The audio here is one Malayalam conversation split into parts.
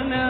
ربنا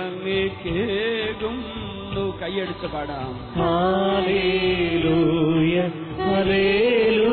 അങ്ങേക്കേകും കൈയടിച്ച് പാടാം ഹാലേലൂയ ഹരേലൂ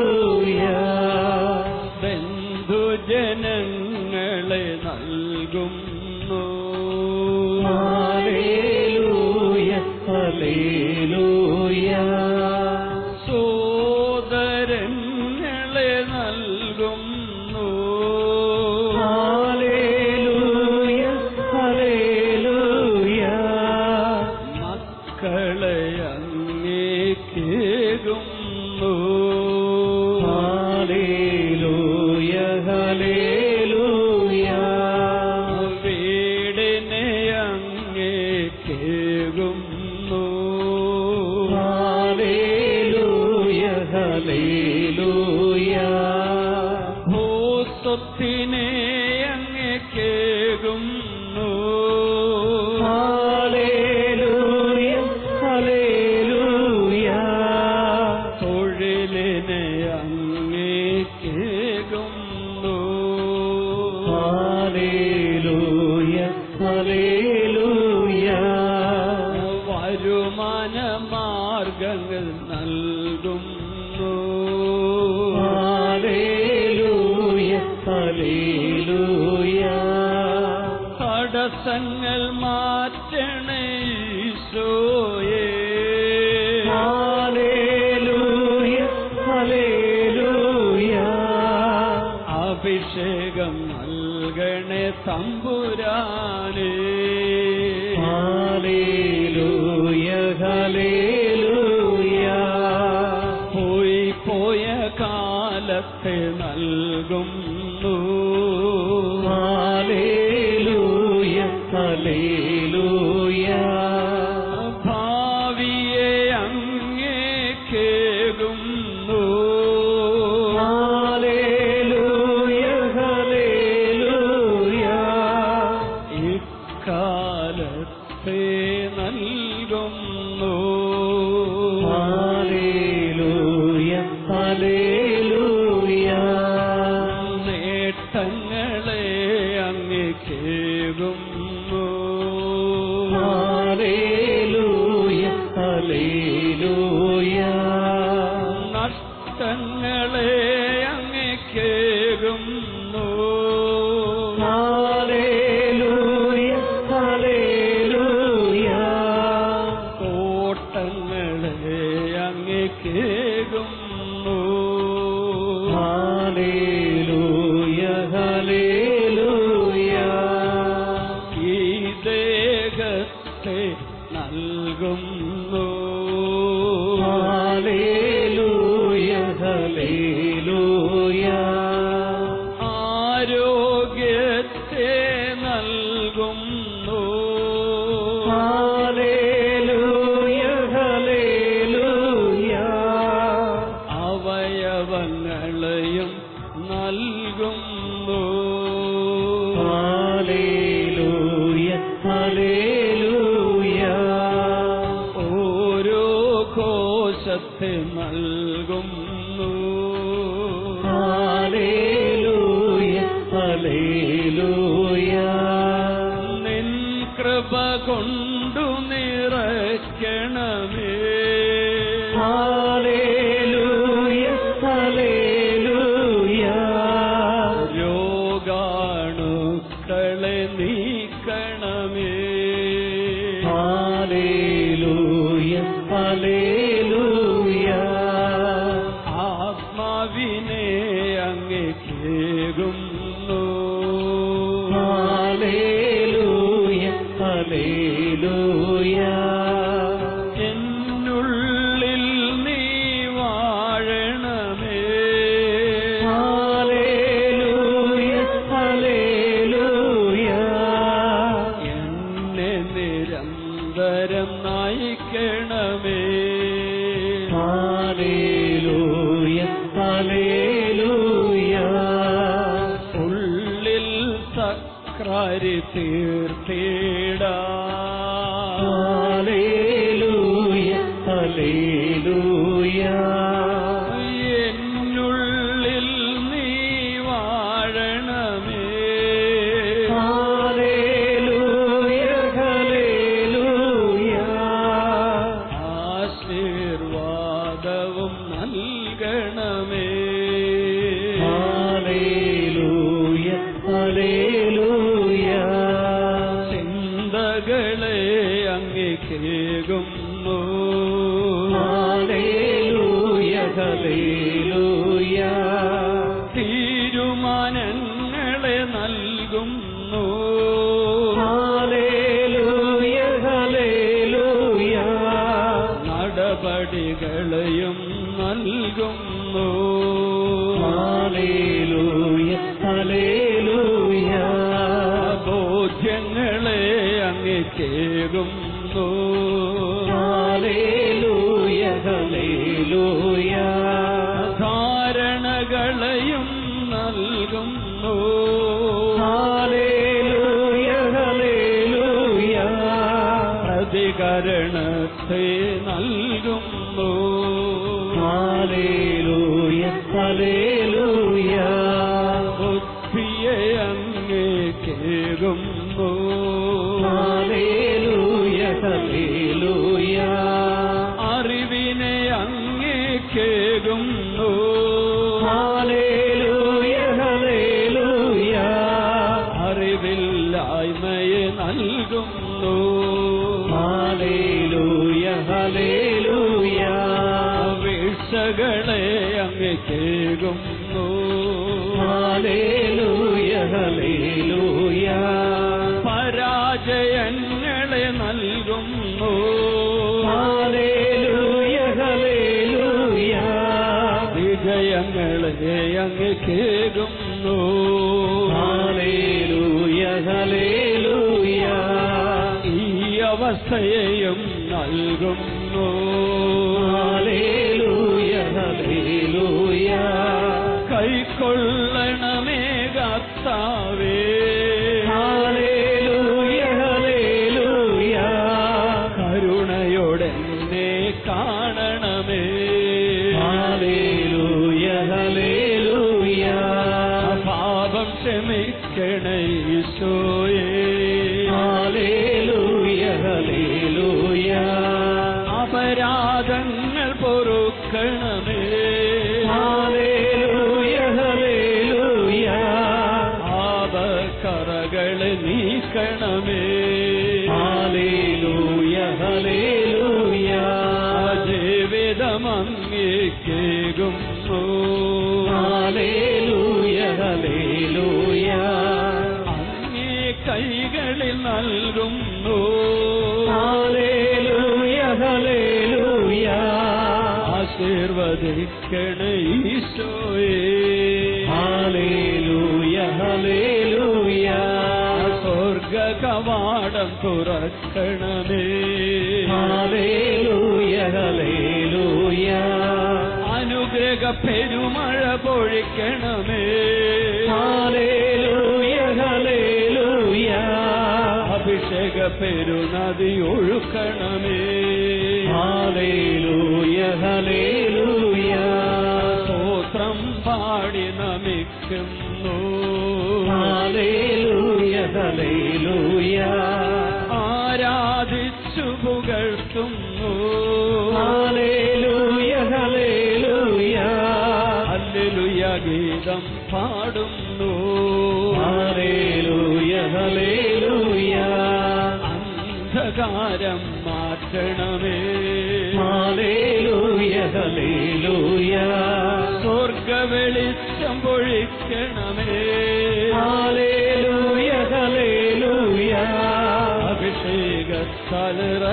लोया भोस्तो അഭിഷേകം നൽകണേ തമ്പുരാനേ. ഹല്ലേലൂയ പോയി പോയ കാലത്തെ നല്ല Holy. Guatemala. Hallelujah. ഹല്ലേലൂയ. പരാജയങ്ങളെ നൽകുന്നു. ഹല്ലേലൂയ ഹല്ലേലൂയ. വിജയങ്ങളെ അങ്ങ് കേൾക്കുന്നു. ഹല്ലേലൂയ ഹല്ലേലൂയ. ഈ അവസ്ഥയെയും 跟了。ഈശോയേ. സ്വർഗ കവാടം തുറക്കണമേ. ഹല്ലേലൂയ അനുഗ്രഹ പെരുമഴ പൊഴിക്കണമേ. ഹല്ലേലൂയ അഭിഷേക പെരുനദി ഒഴുക്കണമേ. Hallelujah hallelujah. നമിക്കുന്നു ഹല്ലേലൂയ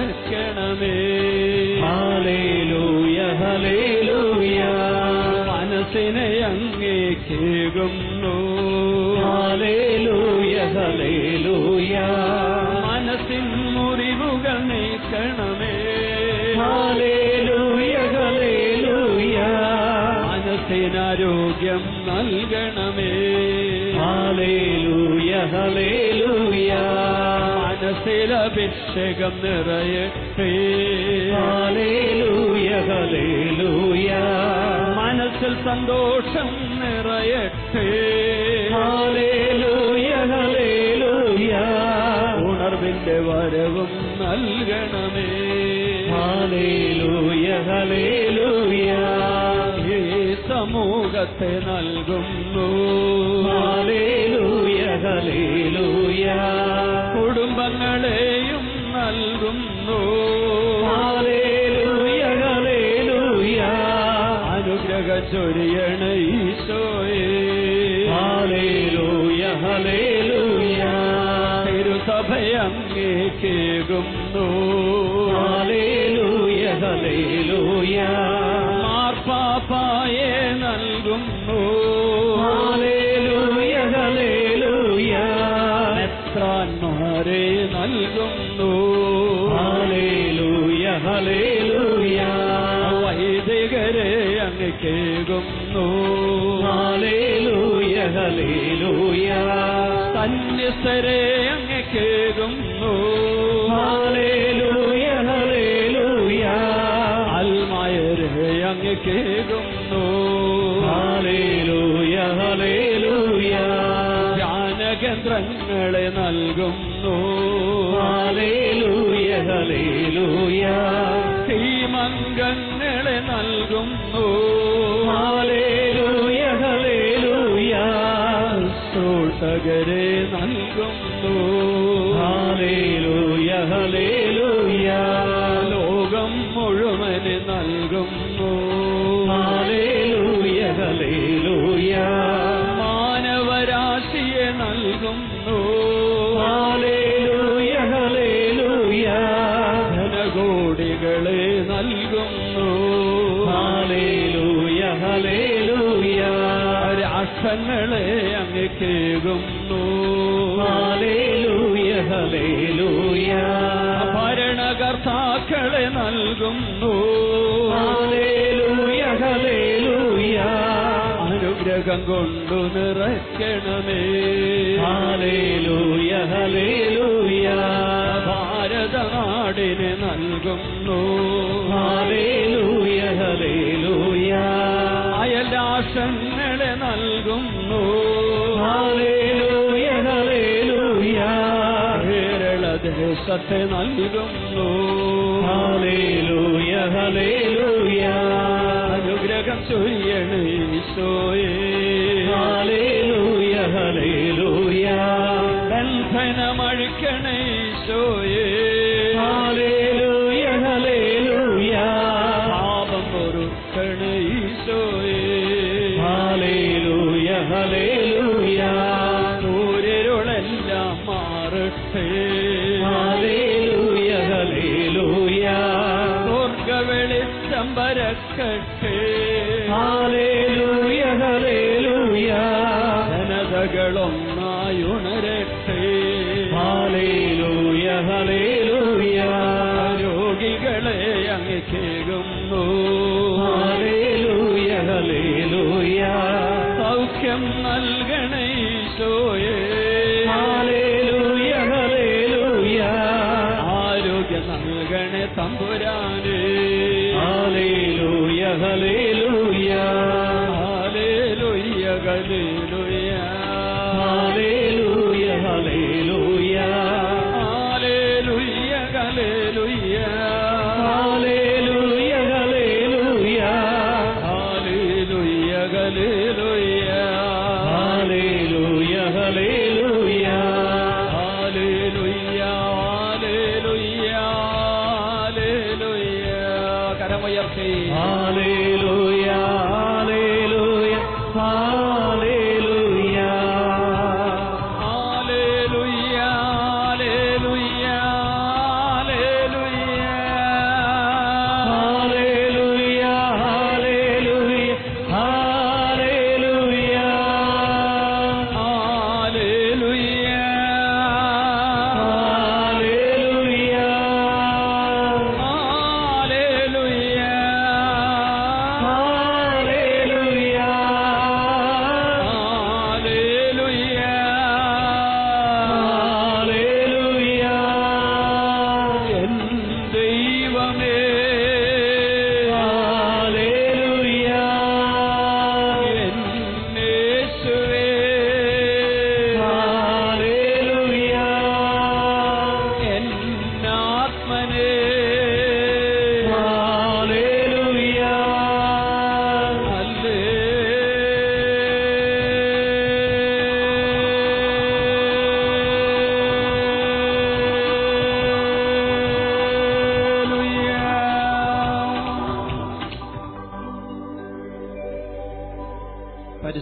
സ്ഥലറക്കണമേ ഹല്ലേലൂയ ഹലേലൂയ മനസ്സിനെ അങ്ങേക്കേകുന്നു ഹല്ലേലൂയ ഹലേലൂയ മനസ്സിൻ മുറിവുകൾ നീക്കണമേ ഹല്ലേലൂയ ഹലേലൂയ മനസ്സിനാരോഗ്യം നൽകണമേ ഹല്ലേലൂയ ഹല്ലേലൂയ മനസ്സിലഭിഷേകം നിറയട്ടെ. മനസ്സിൽ സന്തോഷം നിറയട്ടെ. ഉണർവിന്റെ വരവും നൽകണമേ. സമൂഹത്തെ നൽകുന്നു. ഹല്ലേലൂയ ഹല്ലേലൂയ അനുഗ്രഹ ചൊരിയണ ഈശോയെ. Hallelujah hallelujah. ഹല്ലേലൂയ സന്യസ്തരെ അങ്ങേക്കേകുന്നു ഹല്ലേലൂയ ഹല്ലേലൂയ. അൽമായരെ അങ്ങേക്കേകുന്നു ഹല്ലേലൂയ നൽകുന്നു. Hallelujah hallelujah. ശ്രോതകരെ നൽകുന്നു ഹല്ലേലൂയ ഹലേലൂയ ലോകം മുഴുവൻ നൽകുന്നു. ഹല്ലേലൂയ ഹലേലൂയ മാനവരാശിയെ നൽകുന്നു. ഹല്ലേലൂയ ഹലേലൂയ ധനകോടികളെ നൽകുന്നു. ഹല്ലേലൂയ ഹലേലൂയ രാഷ്ട്രങ്ങളെ ഹല്ലേലൂയ ഭരണകർത്താക്കളെ നൽകുന്നു. അനുഗ്രഹം കൊണ്ടു നിറയ്ക്കണമേ. ഭാരതനാടിന് നൽകുന്നു. കേരളദേശത്തെ നൽകുന്നു. ഹലേലൂയ ഹലേലൂയ അനുഗ്രഹം ചൊയ്യണേ ഈശോയേ. ജയം നൽകണേശോയേ ആരോഗ്യം നൽകണേ തമ്പുരാനേ. ഹലേ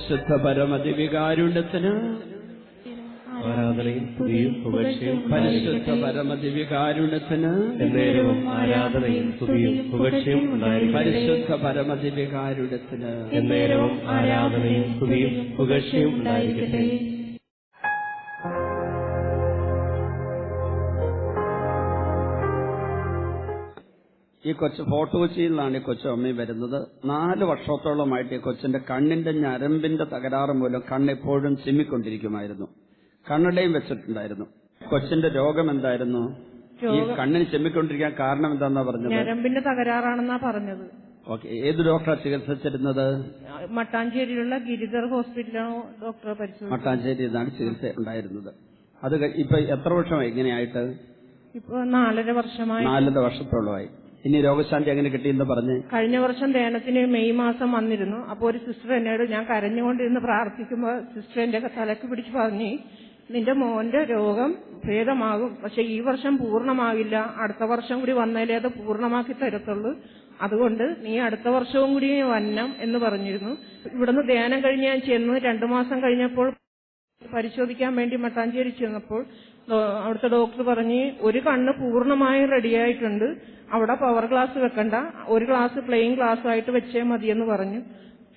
പരിശുദ്ധ പരമതിവികാരുണ്യത്തിന് ആരാധനയും സ്തുതിയും പരിശുദ്ധ പരമദിവികാരുണ്യത്തിന് എന്നേരവും ആരാധനയും സ്തുതിയും പരിശുദ്ധ പരമദിവികാരുണ്യത്തിന് എന്നേരവും ആരാധനയും സ്തുതിയും പുകഴ്ചയും ഉണ്ടായിരിക്കട്ടെ. ഈ കൊച്ചു ഫോർട്ട് കൊച്ചിയിൽ ഈ കൊച്ചു അമ്മയും വരുന്നത്. നാല് വർഷത്തോളമായിട്ട് ഈ കൊച്ചിന്റെ കണ്ണിന്റെ ഞരമ്പിന്റെ തകരാറ് മൂലം കണ്ണെപ്പോഴും ചിമ്മിക്കൊണ്ടിരിക്കുമായിരുന്നു. കണ്ണടയും വെച്ചിട്ടുണ്ടായിരുന്നു. കൊച്ചിന്റെ രോഗം എന്തായിരുന്നു? ഈ കണ്ണിന് ചെമ്മിക്കൊണ്ടിരിക്കാൻ കാരണം എന്താന്നാ പറഞ്ഞത്? ഞരമ്പിന്റെ തകരാറാണെന്നാ പറഞ്ഞത്. ഓക്കെ ഏത് ഡോക്ടറാ ചികിത്സിച്ചിരുന്നത്? മട്ടാഞ്ചേരിയിലുള്ള ഗിരിധർ ഹോസ്പിറ്റലാണ് ഡോക്ടറെ പരിശോധിച്ചത്. മട്ടാഞ്ചേരി എന്നാണ് ചികിത്സ ഉണ്ടായിരുന്നത്. അത് ഇപ്പൊ എത്ര വർഷമായി ഇങ്ങനെയായിട്ട്? ഇപ്പൊ നാലര വർഷമായി. നാലര വർഷത്തോളമായി. ഇനി രോഗശാന്തി എങ്ങനെ കിട്ടിയെന്ന് പറഞ്ഞ് കഴിഞ്ഞ വർഷം ധ്യാനത്തിന് മെയ് മാസം വന്നിരുന്നു. അപ്പോൾ ഒരു സിസ്റ്റർ എന്നോട് ഞാൻ കരഞ്ഞുകൊണ്ടിരുന്ന് പ്രാർത്ഥിക്കുമ്പോൾ സിസ്റ്റർ എന്റെ തലക്ക് പിടിച്ച് പറഞ്ഞു നിന്റെ മോന്റെ രോഗം ഭേദമാകും. പക്ഷെ ഈ വർഷം പൂർണമാകില്ല. അടുത്ത വർഷം കൂടി വന്നാലേ അത് പൂർണമാക്കി തരത്തുള്ളൂ. അതുകൊണ്ട് നീ അടുത്ത വർഷവും കൂടി വന്നം എന്ന് പറഞ്ഞിരുന്നു. ഇവിടുന്ന് ധ്യാനം കഴിഞ്ഞ് ഞാൻ ചെന്ന് രണ്ടു മാസം കഴിഞ്ഞപ്പോൾ പരിശോധിക്കാൻ വേണ്ടി മട്ടാഞ്ചേരി ചെന്നപ്പോൾ അവിടുത്തെ ഡോക്ടർ പറഞ്ഞ് ഒരു കണ്ണ് പൂർണമായും റെഡിയായിട്ടുണ്ട് അവിടെ പവർ ഗ്ലാസ് വെക്കണ്ട. ഒരു ഗ്ലാസ് പ്ലെയിൻ ഗ്ലാസ് ആയിട്ട് വെച്ചേ മതിയെന്ന് പറഞ്ഞു.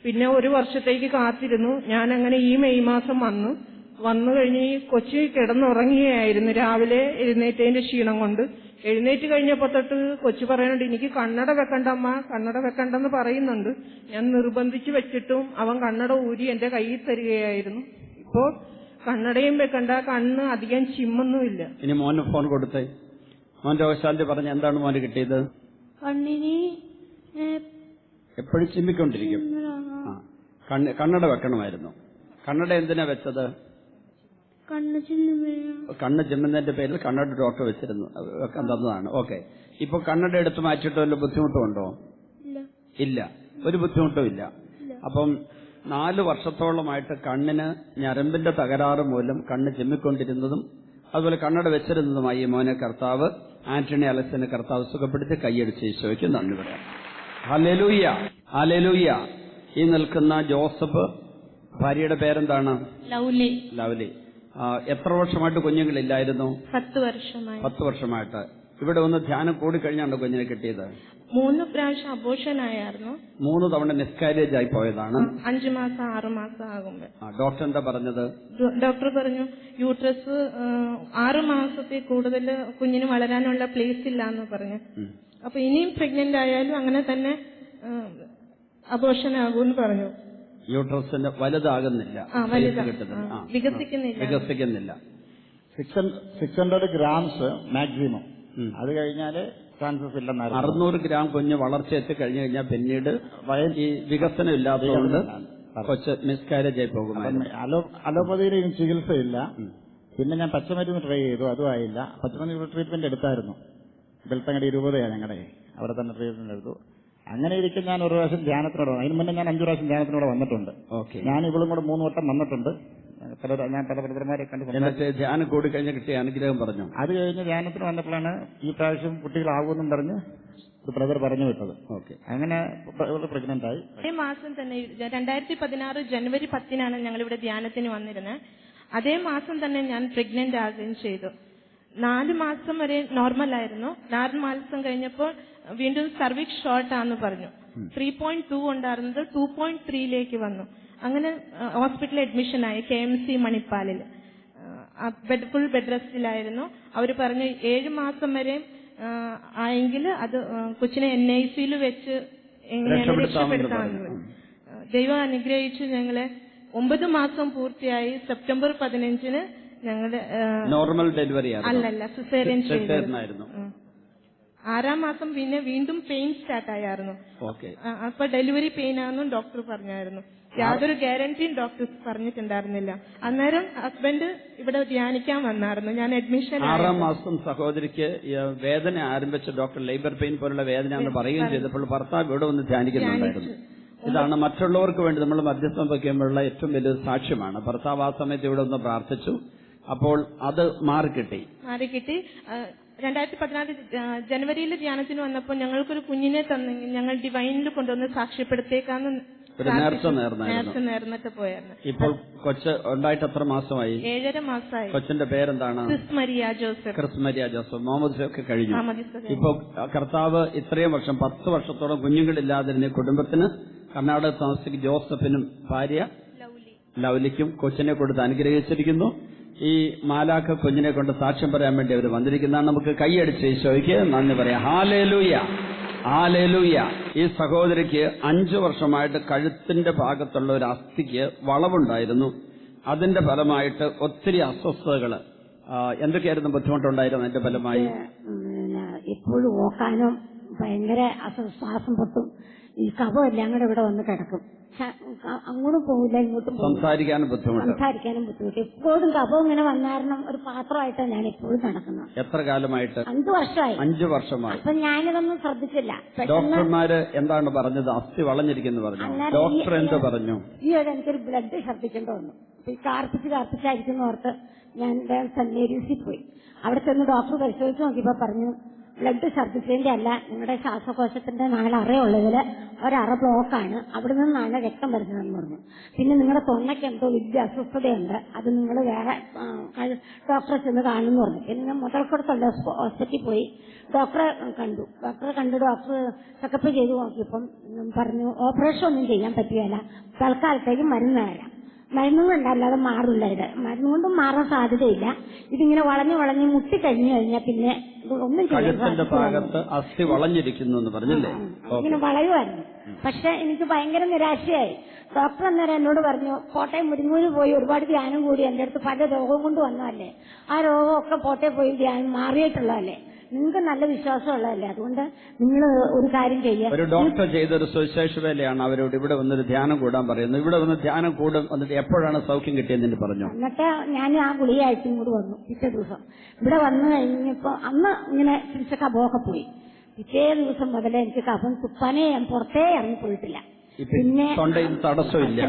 പിന്നെ ഒരു വർഷത്തേക്ക് കാത്തിരുന്നു. ഞാൻ അങ്ങനെ ഈ മെയ് മാസം വന്നു. വന്നു കഴിഞ്ഞ് കൊച്ചി കിടന്നുറങ്ങിയായിരുന്നു രാവിലെ എഴുന്നേറ്റതിന്റെ ക്ഷീണം കൊണ്ട്. എഴുന്നേറ്റ് കഴിഞ്ഞപ്പോ തൊട്ട് കൊച്ചു പറയുന്നുണ്ട് എനിക്ക് കണ്ണട വെക്കണ്ട അമ്മ കണ്ണട വെക്കണ്ടെന്ന് പറയുന്നുണ്ട്. ഞാൻ നിർബന്ധിച്ച് വെച്ചിട്ടും അവൻ കണ്ണട ഊരി എന്റെ കയ്യിൽ തരികയായിരുന്നു. ഇപ്പോൾ കണ്ണടയും വെക്കണ്ട കണ്ണ് അധികം ചിമ്മൊന്നുമില്ല. ഇനി മോന് ഫോൺ കൊടുത്തേ. മോൻ രോഗശാന്തി പറഞ്ഞ എന്താണ് മോന് കിട്ടിയത്? കണ്ണിനി എപ്പോഴും ചിമ്മിക്കൊണ്ടിരിക്കും. കണ്ണ് കണ്ണട വെക്കണമായിരുന്നു. കണ്ണട എന്തിനാ വെച്ചത്? കണ്ണ് കണ്ണ് ചിമ്മുന്നതിന്റെ പേരിൽ കണ്ണട ഡോക്ടർ വെച്ചിരുന്നു. വെക്കാൻ തന്നതാണ്. ഓക്കെ. ഇപ്പൊ കണ്ണട എടുത്ത് മാറ്റിയിട്ട് വല്ല ബുദ്ധിമുട്ടുണ്ടോ ഇല്ല. ഇല്ല. ഒരു ബുദ്ധിമുട്ടും ഇല്ല. അപ്പം നാല് വർഷത്തോളമായിട്ട് കണ്ണിന് ഞരമ്പിന്റെ തകരാറ് മൂലം കണ്ണ് ചെമ്മിക്കൊണ്ടിരുന്നതും അതുപോലെ കണ്ണട വെച്ചിരുന്നതുമായി ഈ മോനെ കർത്താവ് ആന്റണി അലക്സിനെ കർത്താവ് സുഖപ്പെടുത്തി കൈയടിച്ച് ഈശോയ്ക്ക് നന്ദി പറയാം. ഹലലൂയ ഹലലൂയ ഈ നിൽക്കുന്ന ജോസഫ് ഭാര്യയുടെ പേരെന്താണ്? ലൗലി. ലൗലി. എത്ര വർഷമായിട്ട് കുഞ്ഞുങ്ങളില്ലായിരുന്നു? പത്ത് വർഷമായി. പത്ത് വർഷമായിട്ട്. ഇവിടെ ഒന്ന് ധ്യാനം കൂടി കഴിഞ്ഞാണ് കുഞ്ഞിനെ കിട്ടിയത്? മൂന്ന് പ്രാവശ്യം അബോഷൻ ആയിരുന്നു മൂന്ന് തവണ മിസ്കാരേജ് ആയി പോയതാണ് അഞ്ചു മാസം ആറു മാസം ആകുമ്പോൾ. ഡോക്ടർ എന്താ പറഞ്ഞത്? ഡോക്ടർ പറഞ്ഞു യൂട്രസ് ആറു മാസത്തെ കൂടുതൽ കുഞ്ഞിന് വളരാനുള്ള പ്ലേസ് ഇല്ല എന്ന് പറഞ്ഞു. അപ്പൊ ഇനിയും പ്രഗ്നന്റ് ആയാലും അങ്ങനെ തന്നെ അബോഷൻ ആകുമെന്ന് പറഞ്ഞു. യൂട്രസിന്റെ വലുതാകുന്നില്ല. വികസിക്കുന്നില്ല. വികസിക്കുന്നില്ല. Six hundred grams maximum. അത് കഴിഞ്ഞാൽ ചാൻസസ് ഇല്ലെന്നായിരുന്നു. അറുന്നൂറ് ഗ്രാം കുഞ്ഞ് വളർച്ച എത്തി കഴിഞ്ഞു കഴിഞ്ഞാൽ പിന്നീട് ഈ വികസനം ഇല്ലാത്തതുകൊണ്ട് കൊച്ചു മിസ്കാരേജ് ആയി പോകും അലോ അലോപ്പതിയിലും ചികിത്സയില്ല. പിന്നെ ഞാൻ പച്ചമരുന്ന് ട്രൈ ചെയ്തു അതും ആയില്ല. പച്ചമരുന്ന് ട്രീറ്റ്മെന്റ് എടുത്തായിരുന്നു. വെളുത്തങ്ങടി ഇരുപതാണ് ഞങ്ങളുടെ അവിടെ തന്നെ ട്രീറ്റ്മെന്റ് എടുത്തു. അങ്ങനെ ഇരിക്കും ഞാൻ ഒരു പ്രാവശ്യം ധ്യാനത്തിനോട് അതിന് മുന്നേ ഞാൻ അഞ്ചു പ്രാവശ്യം ധ്യാനത്തിനോട് വന്നിട്ടുണ്ട്. ഓക്കെ. ഞാൻ ഇവളും കൂടെ മൂന്ന് വട്ടം വന്നിട്ടുണ്ട്. പല ഞാൻ പല ബ്രദർമാരെ കണ്ടു. എന്നിട്ട് ധ്യാനം കൂടി കഴിഞ്ഞ് കിട്ടിയ അനുഗ്രഹം പറഞ്ഞു? അത് കഴിഞ്ഞ് ധ്യാനത്തിന് വന്നപ്പോഴാണ് ഈ പ്രാവശ്യം കുട്ടികളാകുമെന്നും പറഞ്ഞ് ഒരു ബ്രദർ പറഞ്ഞു വിട്ടത്. ഓക്കെ. അങ്ങനെ പ്രഗ്നന്റ് ആയി. അതേ മാസം തന്നെ രണ്ടായിരത്തി പതിനാറ് ജനുവരി പത്തിനാണ് ഞങ്ങൾ ഇവിടെ ധ്യാനത്തിന് വന്നിരുന്നത്. അതേ മാസം തന്നെ ഞാൻ പ്രഗ്നന്റ് ആകുകയും ചെയ്തു. നാല് മാസം വരെ നോർമൽ ആയിരുന്നു. നാല് മാസം കഴിഞ്ഞപ്പോൾ വീണ്ടും സർവിക്സ് ഷോർട്ട് ആണെന്ന് പറഞ്ഞു. ത്രീ പോയിന്റ് ടു ഉണ്ടായിരുന്നത് ടു പോയിന്റ് ത്രീയിലേക്ക് വന്നു. അങ്ങനെ ഹോസ്പിറ്റലിൽ അഡ്മിഷനായി കെ എം സി മണിപ്പാലിൽ. ബെഡ് ഫുൾ ബെഡ് റെസ്റ്റിലായിരുന്നു അവർ പറഞ്ഞു ഏഴ് മാസം വരെ ആയെങ്കിൽ അത് കൊച്ചിനെ എൻ ഐ സിയിൽ വെച്ച് എങ്ങനെയാണ് രക്ഷപ്പെടുത്താമെന്ന്. ദൈവം അനുഗ്രഹിച്ചു ഞങ്ങളെ. ഒമ്പത് മാസം പൂർത്തിയായി. സെപ്റ്റംബർ പതിനഞ്ചിന് ഞങ്ങളുടെ നോർമൽ ഡെലിവറി അല്ലല്ല സിസേറിയൻ ചെയ്തായിരുന്നു. ആറാം മാസം പിന്നെ വീണ്ടും പെയിൻ സ്റ്റാർട്ട് ആയിരുന്നു ഓക്കെ ആ, അപ്പൊ ഡെലിവറി പെയിൻ ആണെന്നും ഡോക്ടർ പറഞ്ഞായിരുന്നു. യാതൊരു ഗ്യാരണ്ടിയും ഡോക്ടർ പറഞ്ഞിട്ടുണ്ടായിരുന്നില്ല. അന്നേരം ഹസ്ബൻഡ് ഇവിടെ ധ്യാനിക്കാൻ വന്നായിരുന്നു. ഞാൻ അഡ്മിഷൻ ആറാം മാസം സഹോദരിക്ക് വേദന ആരംഭിച്ച ഡോക്ടർ ലേബർ പെയിൻ പോലുള്ള വേദന എന്ന് പറയുകയും ചെയ്തപ്പോൾ ഭർത്താവ് ഇവിടെ വന്ന് ധ്യാനിക്കുന്നുണ്ടായിരുന്നു. ഇതാണ് മറ്റുള്ളവർക്ക് വേണ്ടി നമ്മൾ മധ്യസ്ഥം വയ്ക്കുമ്പോഴുള്ള ഏറ്റവും വലിയ സാക്ഷ്യമാണ്. ഭർത്താവ് ആ സമയത്ത് ഇവിടെ ഒന്ന് പ്രാർത്ഥിച്ചു. അപ്പോൾ അത് മാറിക്കിട്ടി. മാറി കിട്ടി രണ്ടായിരത്തി പതിനാറ് ജനുവരിയിൽ ധ്യാനത്തിന് വന്നപ്പോൾ ഞങ്ങൾക്കൊരു കുഞ്ഞിനെ തന്ന് ഞങ്ങൾ ഡിവൈനിൽ കൊണ്ടുവന്ന് സാക്ഷ്യപ്പെടുത്തേക്കാന്ന് ഒരു നേർച്ച നേർന്നായിരുന്നു. നേർച്ച നേർന്നിട്ട് പോയായിരുന്നു. ഇപ്പോൾ കൊച്ച് ഉണ്ടായിട്ട് എത്ര മാസമായി? ഏഴര മാസമായി. കൊച്ചിന്റെ പേരെന്താണ്? Chris Maria Joseph. Chris Maria Joseph. Muhammad ഒക്കെ കഴിഞ്ഞു. ഇപ്പോൾ ഇപ്പൊ കർത്താവ് ഇത്രയും വർഷം പത്ത് വർഷത്തോളം കുഞ്ഞുങ്ങളില്ലാതിരുന്ന കുടുംബത്തിന് കർണാടക താമസിക്കുന്ന ജോസഫിനും ഭാര്യ ലൗലിക്കും കൊച്ചിനെ കൊടുത്ത് അനുഗ്രഹിച്ചിരിക്കുന്നു. ഈ മാലാഖ കുഞ്ഞിനെ കൊണ്ട് സാക്ഷ്യം പറയാൻ വേണ്ടി അവർ വന്നിരിക്കുന്നതാണ്. നമുക്ക് കൈയടിച്ച് ഈശോയ്ക്ക് നന്ദി പറയാം. ഹാലേലൂയ ഈ സഹോദരിക്ക് അഞ്ചു വർഷമായിട്ട് കഴുത്തിന്റെ ഭാഗത്തുള്ള ഒരു അസ്ഥിക്ക് വളവുണ്ടായിരുന്നു. അതിന്റെ ഫലമായിട്ട് ഒത്തിരി അസ്വസ്ഥതകൾ എന്തൊക്കെയായിരുന്നു ബുദ്ധിമുട്ടുണ്ടായിരുന്നു അതിന്റെ ഫലമായി? ഇപ്പോഴും ഓക്കാനും ഭയങ്കര അസ്വസ്ഥാസം പൊട്ടും. ഈ കവ എല്ലാം കൂടെ ഇവിടെ വന്ന് കിടക്കും. അങ്ങോട്ട് പോകില്ല ഇങ്ങോട്ടും സംസാരിക്കാനും ബുദ്ധിമുട്ട്. സംസാരിക്കാനും ബുദ്ധിമുട്ട്. എപ്പോഴും കവ ഇങ്ങനെ വന്നാരണം ഒരു പാത്രമായിട്ടാണ് ഞാൻ എപ്പോഴും നടക്കുന്നത്. എത്ര കാലമായിട്ട്? അഞ്ചു വർഷമായി. അഞ്ചു വർഷമായി. അപ്പൊ ഞാനിതൊന്നും ശ്രദ്ധിച്ചില്ല. ഡോക്ടർമാര് എന്താണ് പറഞ്ഞത്? അസ്ഥി വളഞ്ഞിരിക്കുന്നു പറഞ്ഞു. ഡോക്ടർ എന്ത് പറഞ്ഞു? ഈ ഒരു എനിക്കൊരു ബ്ലഡ് ഛർദ്ദിക്കേണ്ടി വന്നു. ഈ കാർപ്പിച്ച് കാർപ്പിച്ചായിരിക്കുന്ന ഓർത്ത് ഞാൻ മേരീസിൽ പോയി. അവിടെ ചെന്ന് ഡോക്ടർ പരിശോധിച്ച് നോക്കിയപ്പോ പറഞ്ഞു ബ്ലഡ് ഛർദ്ദിച്ചതിന്റെ അല്ല നിങ്ങളുടെ ശ്വാസകോശത്തിന്റെ നാല് അറയുള്ളതിൽ ഒരറ ബ്ലോക്കാണ് അവിടെ നിന്നാണ് രക്തം വരുന്നതെന്ന് പറഞ്ഞു. പിന്നെ നിങ്ങളുടെ തൊണ്ടയ്ക്ക് എന്തോ വലിയ അസ്വസ്ഥതയുണ്ട്. അത് നിങ്ങൾ വേറെ ഡോക്ടറെ ചെന്ന് കാണുമെന്ന് പറഞ്ഞു. പിന്നെ മുതൽ മുതൽക്കുടത്തുള്ള ഹോസ്പിറ്റലിൽ പോയി. ഡോക്ടറെ കണ്ടു. ഡോക്ടറെ കണ്ടു. ഡോക്ടർ ചെക്കപ്പ് ചെയ്തു നോക്കിയപ്പം പറഞ്ഞു ഓപ്പറേഷൻ ഒന്നും ചെയ്യാൻ പറ്റിയല്ല തൽക്കാലത്തേക്ക് മരുന്ന് തരാം. മരുന്നും കൊണ്ടല്ലാതെ മാറില്ല ഇത്. മരുന്ന് കൊണ്ടും മാറാൻ സാധ്യതയില്ല. ഇതിങ്ങനെ വളഞ്ഞു വളഞ്ഞ് മുട്ടി കഴിഞ്ഞു കഴിഞ്ഞാൽ പിന്നെ ഒന്നും ചെയ്യാൻ കഴുത്തിന്റെ ഭാഗത്ത് അസ്ഥി വളഞ്ഞിരിക്കുന്നു എന്ന് പറഞ്ഞില്ലേ? ഇങ്ങനെ വളയുമായിരുന്നു പക്ഷെ എനിക്ക് ഭയങ്കര നിരാശയായി. ഡോക്ടർ അന്നേരം എന്നോട് പറഞ്ഞു കോട്ടയം മുരിങ്ങൂര് പോയി ഒരുപാട് ധ്യാനം കൂടി എന്റെ അടുത്ത് പല രോഗം കൊണ്ട് വന്നതല്ലേ? ആ രോഗമൊക്കെ പോട്ടെ പോയി ധ്യാനം മാറിയിട്ടുള്ളതല്ലേ? നിങ്ങൾക്ക് നല്ല വിശ്വാസമുള്ളതല്ലേ? അതുകൊണ്ട് നിങ്ങൾ ഒരു കാര്യം ചെയ്യുക ഒരു ഡോക്ടർ ചെയ്ത ഒരു സുവിശേഷ വേലയാണ് അവരോട് ഇവിടെ വന്നൊരു ധ്യാനം കൂടാൻ പറയുന്നത്. ഇവിടെ വന്ന് ധ്യാനം കൂടും എന്നിട്ട് എപ്പോഴാണ് സൗഖ്യം കിട്ടിയതെന്ന് പറഞ്ഞു? എന്നിട്ട് ഞാൻ ആ ഗുളിയായിട്ട് ഇങ്ങോട്ട് വന്നു പിറ്റേ ദിവസം. ഇവിടെ വന്നു കഴിഞ്ഞപ്പോ അന്ന് ഇങ്ങനെ തിരിച്ച കഫമൊക്കെ പോയി. പിറ്റേ ദിവസം മുതലേ എനിക്ക് കഫം തുപ്പാനേ ഞാൻ പുറത്തേ ഇറങ്ങി പോയിട്ടില്ല പിന്നെ തൊണ്ടയിൽ തടസ്സമില്ല.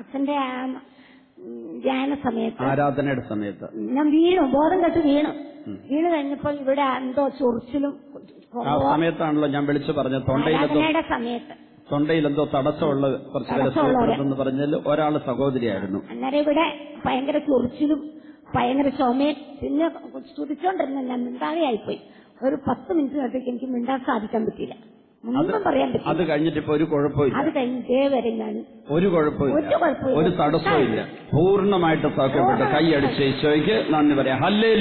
അച്ഛന്റെ ധ്യാന സമയത്ത് ആരാധനയുടെ സമയത്ത്. ഞാൻ വീണു ബോധം കെട്ട് വീണു. വീണ് കഴിഞ്ഞപ്പോൾ ഇവിടെ എന്തോ ചൊറിച്ചിലും ആ സമയത്താണല്ലോ ഞാൻ വിളിച്ചു പറഞ്ഞു തൊണ്ടയിലെന്തോ സമയത്ത്. തൊണ്ടയിൽ എന്തോ തടസ്സമുള്ള കുറച്ച് പേരെന്ന് പറഞ്ഞാൽ ഒരാൾ സഹോദരിയായിരുന്നു. അന്നേരം ഇവിടെ ഭയങ്കര ചൊറിച്ചിലും ഭയങ്കര ചുമയും പിന്നെ സ്തുതിച്ചോണ്ടിരുന്ന ഞാൻ മിണ്ടാതെയായിപ്പോയി. ഒരു പത്ത് മിനിറ്റ് കഴിഞ്ഞിട്ട് എനിക്ക് മിണ്ടാൻ സാധിക്കാൻ പറ്റിയില്ല. ഒന്നും പറയാൻ അത് കഴിഞ്ഞിട്ട് ഇപ്പൊ ഒരു കുഴപ്പമില്ല. അത് വരെ ഞാൻ ഒരു കുഴപ്പമില്ല. ഒരു കുഴപ്പമില്ല. ഒരു തടസ്സമില്ല പൂർണമായിട്ട് സൗഖ്യപ്പെട്ടു. കൈയടിച്ച് ഈശോയ്ക്ക് നന്ദി പറയാം. ഹല്ലേ